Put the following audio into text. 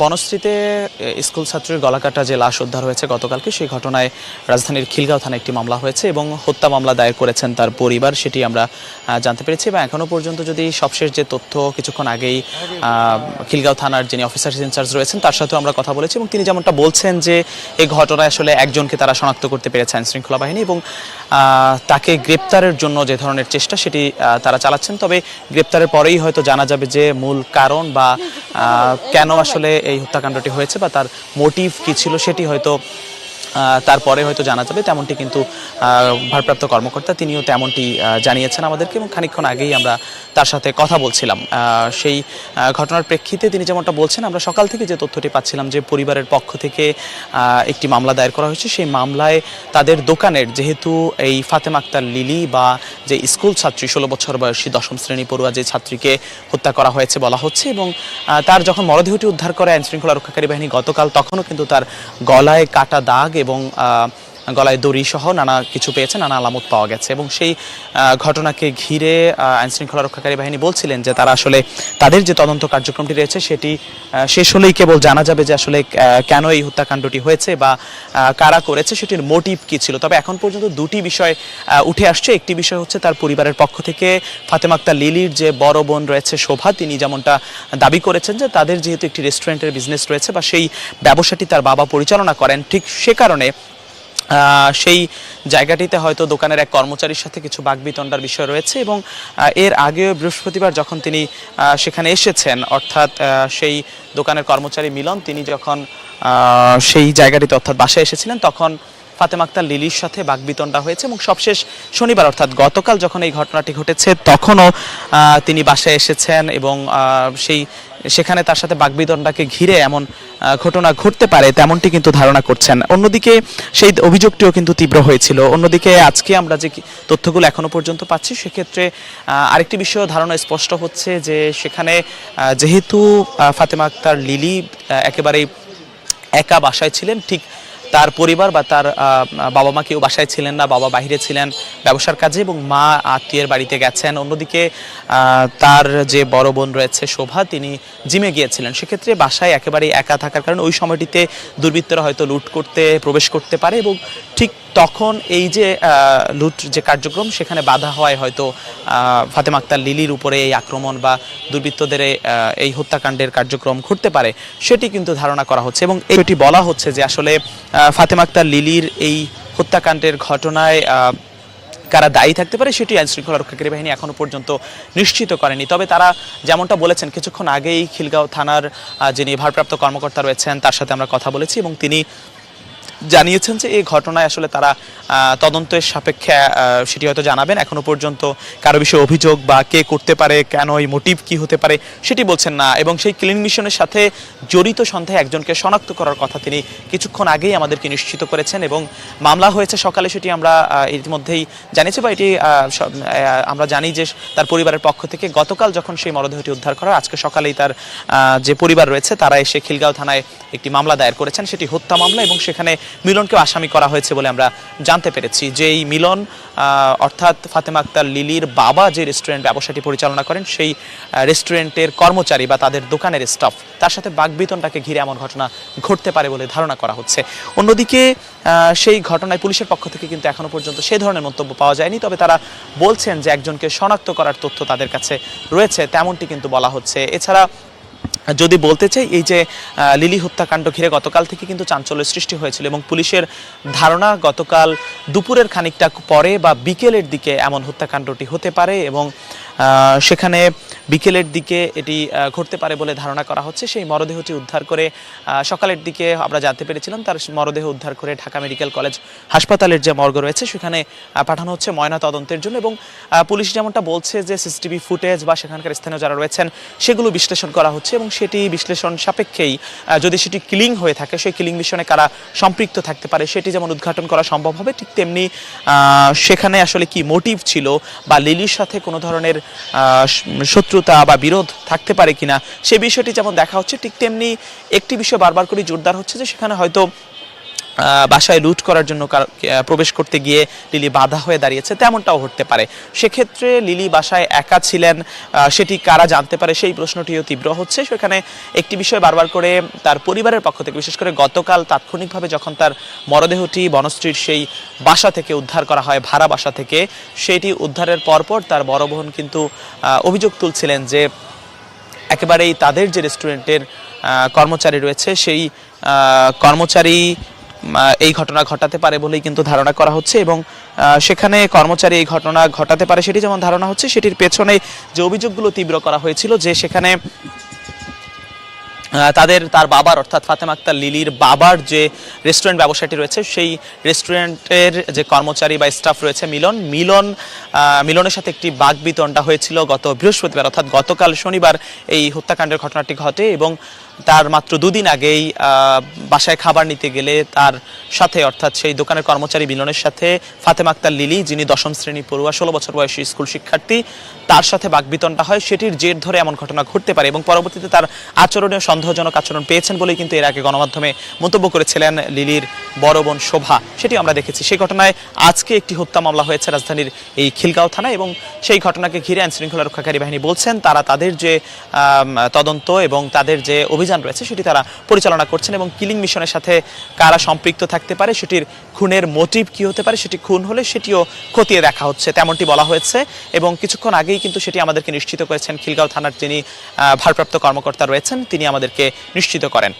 বনশ্রীতে school ছাত্রীর গলাকাটা যে লাশ উদ্ধার হয়েছে গতকালকে, সেই ঘটনায় রাজধানীর খিলগাঁও থানায় একটি মামলা হয়েছে এবং হত্যা মামলা দায়ের করেছেন তার পরিবার, সেটি আমরা জানতে পেরেছি। এবং এখনও পর্যন্ত যদি সবশেষ যে তথ্য কিছুক্ষণ আগেই খিলগাঁও থানার যিনি অফিসার ইনচার্জ রয়েছেন, তার সাথেও আমরা কথা বলেছি এবং তিনি যেমনটা বলছেন যে এই ঘটনায় আসলে একজনকে তারা শনাক্ত করতে পেরেছে আইন শৃঙ্খলা বাহিনী এবং তাকে গ্রেপ্তারের জন্য যে ধরনের চেষ্টা, সেটি তারা চালাচ্ছেন। তবে গ্রেপ্তারের পরেই হয়তো জানা যাবে যে মূল কারণ বা কেন আসলে এই হত্যাকাণ্ডটি হয়েছে বা তার মোটিভ কি ছিল সেটি হয়তো তারপরে হয়তো জানা যাবে তেমনটি কিন্তু ভারপ্রাপ্ত কর্মকর্তা তিনিও তেমনটি জানিয়েছেন আমাদেরকে এবং খানিকক্ষণ আগেই আমরা তার সাথে কথা বলছিলাম। সেই ঘটনার প্রেক্ষিতে তিনি যেমনটা বলছেন, আমরা সকাল থেকে যে তথ্যটি পাচ্ছিলাম যে পরিবারের পক্ষ থেকে একটি মামলা দায়ের করা হয়েছে, সেই মামলায় তাদের দোকানের যেহেতু এই ফাতেমা আক্তার লিলি বা যে স্কুল ছাত্রী, ষোলো বছর বয়সী দশম শ্রেণি পড়ুয়া যে ছাত্রীকে হত্যা করা হয়েছে বলা হচ্ছে এবং তার যখন মরদেহটি উদ্ধার করে আইন শৃঙ্খলা রক্ষাকারী বাহিনী গতকাল তখনও কিন্তু তার গলায় কাটা দাগ এবং আহ, গলায় দড়ি সহ নানা কিছু পেয়েছে নানা আলামত পাওয়া গেছে এবং সেই ঘটনাকে ঘিরে আহ, আইন শৃঙ্খলা রক্ষাকারী বাহিনী বলছিলেন যে তারা আসলে তাদের যে তদন্ত কার্যক্রমটি রয়েছে সেটি শেষ হলেই কেবল জানা যাবে যে আসলে কেন এই হত্যাকাণ্ডটি হয়েছে বা কারা করেছে সেটির মোটিভ কি ছিল। তবে এখন পর্যন্ত দুটি বিষয় উঠে আসছে। একটি বিষয় হচ্ছে তার পরিবারের পক্ষ থেকে ফাতেমা আক্তার লিলির যে বড় বোন রয়েছে শোভা তিনি যেমনটা দাবি করেছেন যে তাদের যেহেতু একটি রেস্টুরেন্টের বিজনেস রয়েছে বা সেই ব্যবসাটি তার বাবা পরিচালনা করেন ঠিক সে কারণে সেই জায়গাটিতে হয়তো দোকানের এক কর্মচারীর সাথে কিছু বাগবিতণ্ডার বিষয় রয়েছে এবং এর আগেও বৃহস্পতিবার যখন তিনি সেখানে এসেছেন, অর্থাৎ সেই দোকানের কর্মচারী মিলন, তিনি যখন সেই জায়গাটিতে অর্থাৎ বাসায় এসেছিলেন, তখন ফাতেমা আক্তার লিলির সাথে বাগবিতণ্ডা হয়েছে এবং সবশেষ শনিবার, অর্থাৎ গতকাল যখন এই ঘটনাটি ঘটেছে, তখনও তিনি বাসায় এসেছেন এবং সেই, সেখানে তার সাথে বাগবিতণ্ডাকে ঘিরে এমন ঘটনা ঘটতে পারে তেমনটি কিন্তু ধারণা করছেন। অন্যদিকে সেই অভিযোগটিও কিন্তু তীব্র হয়েছিল। অন্যদিকে আজকে আমরা যে তথ্যগুলো এখনও পর্যন্ত পাচ্ছি, সেক্ষেত্রে আরেকটি বিষয় ধারণা স্পষ্ট হচ্ছে যে সেখানে যেহেতু ফাতেমা আক্তার লিলি একেবারেই একা বাসায় ছিলেন, ঠিক তার পরিবার বা তার বাবা মা কেউ বাসায় ছিলেন না, বাবা বাহিরে ছিলেন ব্যবসার কাজে এবং মা আত্মীয়ের বাড়িতে গেছেন। অন্যদিকে তার যে বড় বোন রয়েছে শোভা, তিনি জিমে গিয়েছিলেন। সেক্ষেত্রে বাসায় একেবারেই একা থাকার কারণে ওই সময়টিতে দুর্বৃত্তরা হয়তো লুট করতে, প্রবেশ করতে পারে এবং ঠিক তখন এই যে লুট যে কার্যক্রম সেখানে বাধা হওয়ায় হয়তো ফাতেমা আক্তার লিলির উপরে এই আক্রমণ বা দুর্বৃত্তদের এই, হত্যাকাণ্ডের কার্যক্রম ঘটতে পারে সেটি কিন্তু ধারণা করা হচ্ছে এবং এটি বলা হচ্ছে যে আসলে ফাতেমা আক্তার লিলির এই হত্যাকাণ্ডের ঘটনায় কারা দায়ী থাকতে পারে সেটি আইন শৃঙ্খলা রক্ষাকারী বাহিনী এখনও পর্যন্ত নিশ্চিত করেনি। তবে তারা যেমনটা বলেছেন কিছুক্ষণ আগেই খিলগাঁও থানার যিনি ভারপ্রাপ্ত কর্মকর্তা রয়েছেন তার সাথে আমরা কথা বলেছি এবং তিনি জানিয়েছেন যে এই ঘটনায় আসলে তারা তদন্তের সাপেক্ষে সেটি হয়তো জানাবেন। এখনও পর্যন্ত কারও বিষয়ে অভিযোগ বা কে করতে পারে, কেন, এই মোটিভ কি হতে পারে, সেটি বলছেন না। এবং সেই ক্লিন মিশনের সাথে জড়িত সন্দেহে একজনকে শনাক্ত করার কথা তিনি কিছুক্ষণ আগেই আমাদেরকে নিশ্চিত করেছেন এবং মামলা হয়েছে সকালে, সেটি আমরা ইতিমধ্যেই জানিয়েছি বা এটি আমরা জানি যে তার পরিবারের পক্ষ থেকে গতকাল যখন সেই মরদেহটি উদ্ধার করা আজকে সকালেই তার যে পরিবার রয়েছে, তারা এসে খিলগাঁও থানায় একটি মামলা দায়ের করেছেন। সেটি হত্যা মামলা এবং সেখানে মিলনকেও আসামি করা হয়েছে বলে আমরা জানতে পেরেছি। যে এই মিলন অর্থাৎ ফাতেমা আক্তার লিলির বাবা যে রেস্টুরেন্ট ব্যবসাটি পরিচালনা করেন, সেই রেস্টুরেন্টের কর্মচারী বা তাদের দোকানের স্টাফ তার সাথে বাগবিতনটাকে ঘিরে এমন ঘটনা ঘটতে পারে বলে ধারণা করা হচ্ছে। অন্যদিকে সেই ঘটনায় পুলিশের পক্ষ থেকে কিন্তু এখনও পর্যন্ত সেই ধরনের মন্তব্য পাওয়া যায়নি। তবে তারা বলছেন যে একজনকে শনাক্ত করার তথ্য তাদের কাছে রয়েছে, তেমনটি কিন্তু বলা হচ্ছে। এছাড়া যদি বলতে চাই, এই যে লিলি হত্যাকাণ্ড ঘিরে গতকাল থেকে কিন্তু চাঞ্চল্য সৃষ্টি হয়েছিল এবং পুলিশের ধারণা গতকাল দুপুরের খানিকটা পরে বা বিকেলের দিকে এমন হত্যাকাণ্ডটি হতে পারে এবং সেখানে বিকেলের দিকে এটি ঘটতে পারে বলে ধারণা করা হচ্ছে। সেই মরদেহটি উদ্ধার করে সকালের দিকে আমরা জানতে পেরেছিলাম তার মরদেহ উদ্ধার করে ঢাকা মেডিকেল কলেজ হাসপাতালের যে মর্গ রয়েছে সেখানে পাঠানো হচ্ছে ময়না তদন্তের জন্য এবং পুলিশ যেমনটা বলছে যে সিসিটিভি ফুটেজ বা সেখানকার স্থানীয় যারা রয়েছেন সেগুলো বিশ্লেষণ করা হচ্ছে এবং সেটি বিশ্লেষণ সাপেক্ষেই যদি সেটি কিলিং হয়ে থাকে সেই কিলিং মিশনে কারা সম্পৃক্ত থাকতে পারে সেটি যেমন উদ্ঘাটন করা সম্ভব হবে ঠিক তেমনি সেখানে আসলে কি মোটিভ ছিল বা লিলির সাথে কোনো ধরনের আহ, শ- শত্রুতা বা বিরোধ থাকতে পারে কিনা, সে বিষয়টি যেমন দেখা হচ্ছে, ঠিক তেমনি একটি বিষয় বারবার করে জোরদার হচ্ছে যে সেখানে হয়তো বাসায় লুট করার জন্য প্রবেশ করতে গিয়ে লিলি বাধা হয়ে দাঁড়িয়েছে, তেমনটাও হতে পারে। সেক্ষেত্রে লিলি বাসায় একা ছিলেন সেটি কারা জানতে পারে সেই প্রশ্নটিও তীব্র হচ্ছে। সেখানে একটি বিষয় বারবার করে তার পরিবারের পক্ষ থেকে, বিশেষ করে গতকাল তাৎক্ষণিকভাবে যখন তার মরদেহটি বনশ্রীর সেই বাসা থেকে উদ্ধার করা হয়, ভাড়া বাসা থেকে, সেটি উদ্ধারের পরপর তার বড় বোন কিন্তু অভিযোগ তুলছিলেন যে একেবারেই তাদের যে রেস্টুরেন্টের কর্মচারী রয়েছে, সেই কর্মচারী এই ঘটনা ঘটাতে পারে বলেই কিন্তু ধারণা করা হচ্ছে এবং সেখানে কর্মচারী এই ঘটনা ঘটাতে পারে সেটি যেমন ধারণা হচ্ছে, সেটির পেছনে যে অভিযোগগুলো তীব্র করা হয়েছিল যে সেখানে তাদের, তার বাবার, অর্থাৎ ফাতেমা আক্তার লিলির বাবার যে রেস্টুরেন্ট ব্যবসাটি রয়েছে, সেই রেস্টুরেন্টের যে কর্মচারী বা স্টাফ রয়েছে মিলন মিলন মিলনের সাথে একটি বাগবিতণ্ডা হয়েছিল গত বৃহস্পতিবার, অর্থাৎ গতকাল শনিবার এই হত্যাকাণ্ডের ঘটনাটি ঘটে এবং তার মাত্র দুদিন আগেই বাসায় খাবার নিতে গেলে তার সাথে, অর্থাৎ সেই দোকানের কর্মচারী মিলনের সাথে ফাতেমা আক্তার লিলি, যিনি দশম শ্রেণি পড়ুয়া, ষোলো বছর বয়সী স্কুল শিক্ষার্থী, তার সাথে বাগবিতণ্ডা হয়। সেটির জের ধরে এমন ঘটনা ঘটতে পারে এবং পরবর্তীতে তার আচরণীয় সন্দেহজনক আচরণ পেয়েছেন বলেই কিন্তু এর আগে গণমাধ্যমে মন্তব্য করেছিলেন লিলির বড় বোন শোভা। সেটি আমরা দেখেছি। সেই ঘটনায় আজকে একটি হত্যা মামলা হয়েছে রাজধানীর এই খিলগাঁও থানায় এবং সেই ঘটনাকে ঘিরে আইন শৃঙ্খলা রক্ষাকারী বাহিনী বলছেন, তারা তাদের যে তদন্ত এবং তাদের যে অভিযান রয়েছে, সেটি তারা পরিচালনা করছেন এবং কিলিং মিশনের সাথে কারা সম্পৃক্ত থাকতে পারে, সেটির খুনের মোটিভ কি হতে পারে, সেটি খুন হলে সেটিও খতিয়ে দেখা হচ্ছে, তেমনটি বলা হয়েছে। এবং কিছুক্ষণ আগেই কিন্তু সেটি আমাদেরকে নিশ্চিত করেছেন, খিলগাঁও থানার যিনি ভারপ্রাপ্ত কর্মকর্তা রয়েছেন, তিনি আমাদেরকে নিশ্চিত করেন।